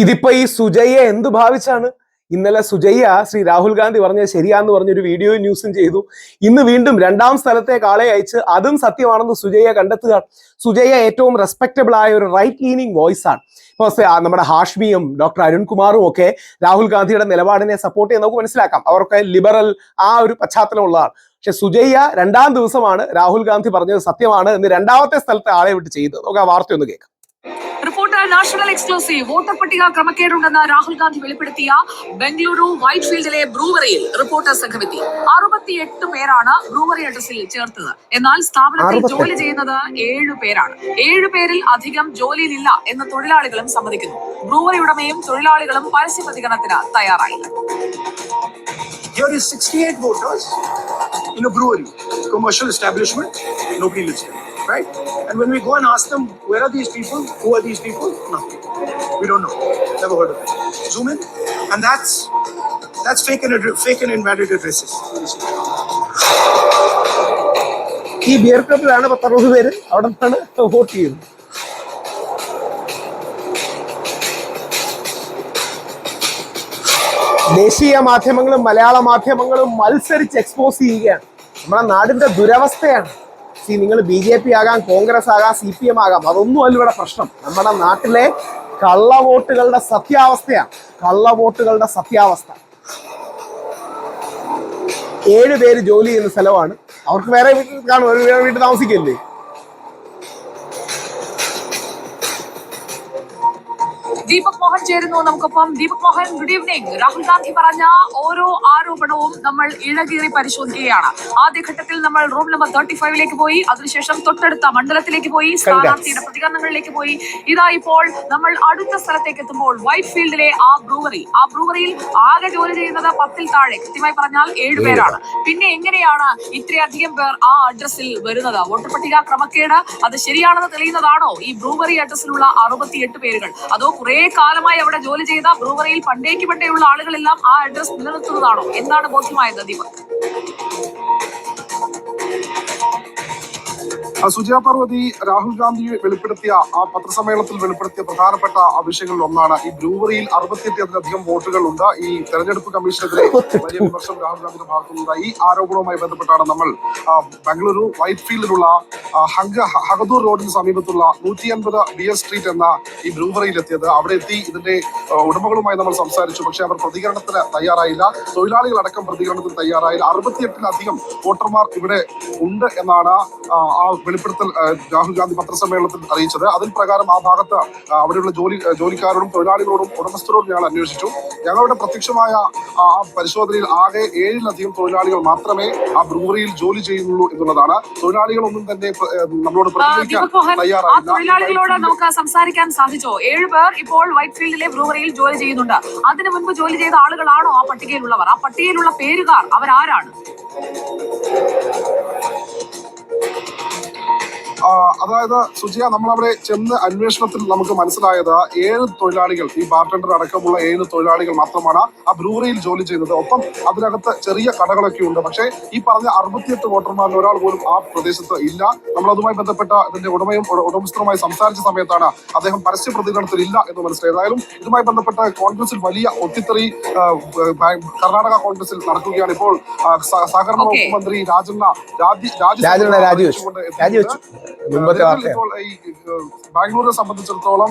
ഇതിപ്പോ ഈ സുജയ്യ എന്ത് ഭാവിച്ചാണ്? ഇന്നലെ സുജയ്യ ശ്രീ രാഹുൽ ഗാന്ധി പറഞ്ഞ ശരിയാന്ന് പറഞ്ഞൊരു വീഡിയോ ന്യൂസും ചെയ്തു. ഇന്ന് വീണ്ടും രണ്ടാം സ്ഥലത്തെ ആളെ അയച്ച് അതും സത്യമാണെന്ന് സുജയ്യ കണ്ടെത്തുക. സുജയ്യ ഏറ്റവും റെസ്പെക്റ്റബിൾ ആയ ഒരു റൈറ്റ് ലീനിങ് വോയിസ് ആണ്. ഇപ്പൊ നമ്മുടെ ഹാഷ്മിയും ഡോക്ടർ അരുൺകുമാറും ഒക്കെ രാഹുൽ ഗാന്ധിയുടെ നിലപാടിനെ സപ്പോർട്ട് ചെയ്യാൻ നമുക്ക് മനസ്സിലാക്കാം. അവർക്ക് ലിബറൽ ആ ഒരു പശ്ചാത്തലമുള്ളതാണ്. പക്ഷെ സുജയ്യ രണ്ടാം ദിവസമാണ് രാഹുൽ ഗാന്ധി പറഞ്ഞത് സത്യമാണ് എന്ന് രണ്ടാമത്തെ സ്ഥലത്തെ ആളെ വിട്ട് ചെയ്തത്. നമുക്ക് ആ വാർത്തയൊന്ന് കേൾക്കാം. റിപ്പോർട്ടർ നാഷണൽ എക്സ്ക്ലൂസീവ് വോട്ടർ പട്ടിക ക്രമക്കേടുണ്ടെന്ന് രാഹുൽ ഗാന്ധി വെളിപ്പെടുത്തിയ ബംഗളൂരു വൈറ്റ് ഫീൽഡിലെ ബ്രൂവറിയിൽ റിപ്പോർട്ടർ സംഘമെത്തി അറുപത്തിയെട്ട് പേരാണ് ബ്രൂവറി അഡ്രസ്സിൽ ചേർത്തത് എന്നാൽ സ്ഥാപനത്തിൽ. ജോലി ചെയ്യുന്നത് ഏഴു പേരാണ് ഏഴു പേരിൽ അധികം ജോലിയിലില്ല എന്ന് തൊഴിലാളികളും സമ്മതിക്കുന്നു ബ്രൂവറി ഉടമയും തൊഴിലാളികളും പരസ്യ പ്രതികരണത്തിന് തയ്യാറായില്ല Here is 68 voters in a brewery, commercial establishment. Nobody lives there, right? And when we go and ask them, where are these people? Who are these people? Nothing. We don't know. Never heard of them. Zoom in, and that's that's fake and fake and invalid addresses. ഈ beer ക്ലബിലാണ് പത്തറുപത് പേര് അവിടെ നിന്നാണ് vote ചെയ്യുന്നത് ദേശീയ മാധ്യമങ്ങളും മലയാള മാധ്യമങ്ങളും മത്സരിച്ച് എക്സ്പോസ് ചെയ്യുകയാണ് നമ്മുടെ നാടിന്റെ ദുരവസ്ഥയാണ് സി നിങ്ങൾ ബി ജെ പി ആകാം കോൺഗ്രസ് ആകാം സി പി എം ആകാം. അതൊന്നും അല്ല ഇവിടെ പ്രശ്നം. നമ്മുടെ നാട്ടിലെ കള്ള കള്ളവോട്ടുകളുടെ സത്യാവസ്ഥയാണ്. കള്ളവോട്ടുകളുടെ സത്യാവസ്ഥ. ഏഴ് പേര് ജോലി ചെയ്യുന്ന സ്ഥലമാണ്. അവർക്ക് വേറെ വീട്ടിൽ കാണും വേറെ വീട്ടിൽ താമസിക്കല്ലേ? ദീപക് മോഹൻ ചേരുന്നു. നമുക്കൊപ്പം ദീപക് മോഹൻ ഗുഡ് ഈവനിങ് രാഹുൽ ഗാന്ധി പറഞ്ഞ ഓരോ ആരോപണവും നമ്മൾ ഇഴകീറി പരിശോധിക്കുകയാണ്. ആദ്യഘട്ടത്തിൽ നമ്മൾ റൂം നമ്പർ തേർട്ടി ഫൈവിലേക്ക് പോയി. അതിനുശേഷം തൊട്ടടുത്ത മണ്ഡലത്തിലേക്ക് പോയി. സ്ഥാനാർത്ഥിയുടെ പ്രതികരണങ്ങളിലേക്ക് പോയി. ഇതാ ഇപ്പോൾ നമ്മൾ അടുത്ത സ്ഥലത്തേക്ക് എത്തുമ്പോൾ വൈറ്റ് ഫീൽഡിലെ ആ ബ്രൂവറി. ആ ബ്രൂവറിയിൽ ആകെ ജോലി ചെയ്യുന്നത് പത്തിൽ താഴെ. കൃത്യമായി പറഞ്ഞാൽ ഏഴ് പേരാണ്. പിന്നെ എങ്ങനെയാണ് ഇത്രയധികം പേർ ആ അഡ്രസ്സിൽ വരുന്നത്? വോട്ടർ പട്ടിക ക്രമക്കേട് അത് ശരിയാണെന്ന് തെളിയുന്നതാണോ? ഈ ബ്രൂവറി അഡ്രസ്സിലുള്ള അറുപത്തിയെട്ട് പേരുകൾ. അതോ കുറെ കാലമായി അവിടെ ജോലി ചെയ്ത ബ്രൂവറിയിൽ പണ്ടേക്ക് പണ്ടേയുള്ള ആളുകളെല്ലാം ആ അഡ്രസ് നിലനിർത്തുന്നതാണോ? എന്താണ് ബോധ്യമായത് ദീപക്? സുജയ പാർവതി രാഹുൽ ഗാന്ധി വെളിപ്പെടുത്തിയ ആ പത്രസമ്മേളനത്തിൽ വെളിപ്പെടുത്തിയ പ്രധാനപ്പെട്ട ആ വിഷയങ്ങളിൽ ഒന്നാണ് ഈ ബ്രൂവറിയിൽ അറുപത്തിയെട്ടിലധികം വോട്ടുകൾ ഉണ്ട് ഈ തെരഞ്ഞെടുപ്പ് കമ്മീഷനെതിരെ വലിയ വിമർശനം രാഹുൽ ഗാന്ധിയുടെ ഭാഗത്തുനിന്ന് ഈ ആരോപണവുമായി ബന്ധപ്പെട്ടാണ് നമ്മൾ ബംഗളൂരു വൈറ്റ് ഫീൽഡിലുള്ള ഹംഗ ഹഗദൂർ റോഡിന് സമീപത്തുള്ള നൂറ്റി അൻപത് എസ് സ്ട്രീറ്റ് എന്ന ഈ ബ്രൂവറിയിൽ എത്തിയത് അവിടെ എത്തി ഇതിന്റെ ഉടമകളുമായി നമ്മൾ സംസാരിച്ചു. പക്ഷെ അവർ പ്രതികരണത്തിന് തയ്യാറായില്ല. തൊഴിലാളികളടക്കം പ്രതികരണത്തിന് തയ്യാറായില്ല. അറുപത്തിയെട്ടിലധികം വോട്ടർമാർ ഇവിടെ ഉണ്ട് എന്നാണ് ആ വെളിപ്പെടുത്തൽ രാഹുൽ ഗാന്ധി പത്രസമ്മേളനത്തിൽ അറിയിച്ചത്. അതിൽ പ്രകാരം ആ ഭാഗത്ത് അവിടെയുള്ള ജോലി ജോലിക്കാരോടും തൊഴിലാളികളോടും ഉടമസ്ഥരോടും ഞങ്ങൾ അന്വേഷിച്ചു. ഞങ്ങളുടെ പ്രത്യക്ഷമായ ആ പരിശോധനയിൽ ആകെ ഏഴിലധികം തൊഴിലാളികൾ മാത്രമേ ആ ബ്രൂറിയിൽ ജോലി ചെയ്യുന്നുള്ളൂ എന്നുള്ളതാണ്. തൊഴിലാളികളൊന്നും തന്നെ നമ്മളോട് പ്രതികരിക്കാൻ തയ്യാറായില്ല. തൊഴിലാളികളോട് നമുക്ക് സംസാരിക്കാൻ സാധിച്ചോ? ഏഴ് പേർ ഇപ്പോൾ വൈറ്റ് ഫീൽഡിലെ ബ്രൂവറിയിൽ ജോലി ചെയ്യുന്നുണ്ട്. അതിനു മുൻപ് ജോലി ചെയ്ത ആളുകളാണോ ആ പട്ടികയിലുള്ളവർ? ആ പട്ടികയിലുള്ള പേരുകാർ അവരാരാണ്? അതായത് സുജിയ നമ്മളവിടെ ചെന്ന് അന്വേഷണത്തിൽ നമുക്ക് മനസ്സിലായത് ഏഴ് തൊഴിലാളികൾ ഈ ബാർട്ടൻഡർ അടക്കമുള്ള ഏഴ് തൊഴിലാളികൾ മാത്രമാണ് ആ ബ്രൂവറിയിൽ ജോലി ചെയ്യുന്നത്. ഒപ്പം അതിനകത്ത് ചെറിയ കടകളൊക്കെ ഉണ്ട്. പക്ഷേ ഈ പറഞ്ഞ അറുപത്തിയെട്ട് വോട്ടർമാരിൽ ഒരാൾ പോലും ആ പ്രദേശത്ത് ഇല്ല. നമ്മൾ അതുമായി ബന്ധപ്പെട്ട ഇതിന്റെ ഉടമയും ഉടമസ്ഥരുമായി സംസാരിച്ച സമയത്താണ് അദ്ദേഹം പരസ്യ പ്രതികരണത്തിൽ ഇല്ല എന്ന് മനസ്സിലായത്. ഏതായാലും ഇതുമായി ബന്ധപ്പെട്ട കോൺഗ്രസിൽ വലിയ ഒത്തിത്തറി കർണാടക കോൺഗ്രസിൽ നടക്കുകയാണ് ഇപ്പോൾ സഹകരണ. വകുപ്പ് മന്ത്രി രാജണ്ണ രാജി രാജണ്ണ രാജിവെച്ചു. നിലവിൽ ഇപ്പോൾ ഈ ബാംഗ്ലൂരിനെ സംബന്ധിച്ചിടത്തോളം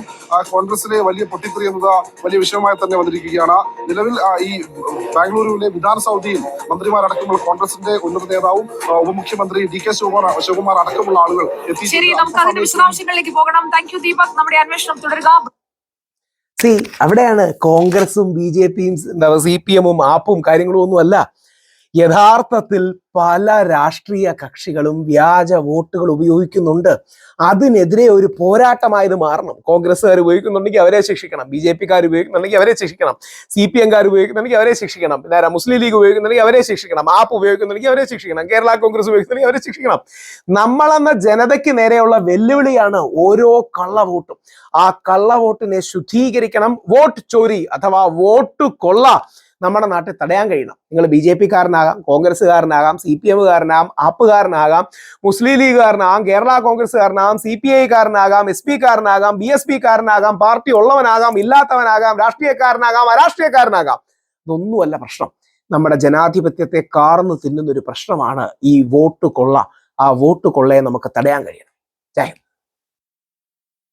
കോൺഗ്രസിലെ വലിയ പൊട്ടിത്തെറി എന്നത് വലിയ വിഷയമായി തന്നെ വന്നിരിക്കുകയാണ്. നിലവിൽ ഈ ബാംഗ്ലൂരുവിലെ വിധാന സൗദിയിൽ മന്ത്രിമാരടക്കമുള്ള കോൺഗ്രസിന്റെ ഉന്നത നേതാവും ഉപമുഖ്യമന്ത്രി ഡി കെ ശിവകുമാർ ശിവകുമാർ അടക്കമുള്ള ആളുകൾ ശരി നമുക്ക് അതിന്റെ വിശദാംശങ്ങളിലേക്ക് പോകണം. താങ്ക് യു ദീപക് നമ്മുടെ അന്വേഷണം തുടരുക. സി അവിടെയാണ് കോൺഗ്രസും ബി ജെ പിയും എന്താ സി പി എമ്മും ആപ്പും കാര്യങ്ങളും ഒന്നും അല്ല യഥാർത്ഥത്തിൽ പല രാഷ്ട്രീയ കക്ഷികളും വ്യാജ വോട്ടുകൾ ഉപയോഗിക്കുന്നുണ്ട്. അതിനെതിരെ ഒരു പോരാട്ടമായത് മാറണം. കോൺഗ്രസ്സുകാർ ഉപയോഗിക്കുന്നുണ്ടെങ്കിൽ അവരെ ശിക്ഷിക്കണം. ബി ജെ പിക്കാർ ഉപയോഗിക്കുന്നുണ്ടെങ്കിൽ അവരെ ശിക്ഷിക്കണം. സി പി എംകാർ ഉപയോഗിക്കുന്നുണ്ടെങ്കിൽ അവരെ ശിക്ഷിക്കണം. ആരാ മുസ്ലിം ലീഗ് ഉപയോഗിക്കുന്നുണ്ടെങ്കിൽ അവരെ ശിക്ഷിക്കണം. ആപ്പ് ഉപയോഗിക്കുന്നുണ്ടെങ്കിൽ അവരെ ശിക്ഷിക്കണം. കേരള കോൺഗ്രസ് ഉപയോഗിക്കുന്നുണ്ടെങ്കിൽ അവരെ ശിക്ഷിക്കണം. നമ്മളെന്ന ജനതയ്ക്ക് നേരെയുള്ള വെല്ലുവിളിയാണ് ഓരോ കള്ളവോട്ടും. ആ കള്ളവോട്ടിനെ ശുദ്ധീകരിക്കണം. വോട്ട് ചോരി അഥവാ വോട്ട് കൊള്ള നമ്മുടെ നാട്ടിൽ തടയാൻ കഴിയണം. നിങ്ങൾ ബി ജെ പിക്കാരനാകാം കോൺഗ്രസ്സുകാരനാകാം സി പി എമ്മുകാരനാകാം ആപ്പുകാരനാകാം മുസ്ലിം ലീഗുകാരനാകാം കേരള കോൺഗ്രസ്സുകാരനാകാം സി പി ഐക്കാരനാകാം എസ് പി കാരനാകാം ബി എസ് പി കാരനാകാം പാർട്ടി ഉള്ളവനാകാം ഇല്ലാത്തവനാകാം രാഷ്ട്രീയക്കാരനാകാം അരാഷ്ട്രീയക്കാരനാകാം. ഇതൊന്നുമല്ല പ്രശ്നം. നമ്മുടെ ജനാധിപത്യത്തെ കാർന്നു തിന്നുന്ന ഒരു പ്രശ്നമാണ് ഈ വോട്ട് കൊള്ള. ആ വോട്ട് കൊള്ളയെ നമുക്ക് തടയാൻ കഴിയണം.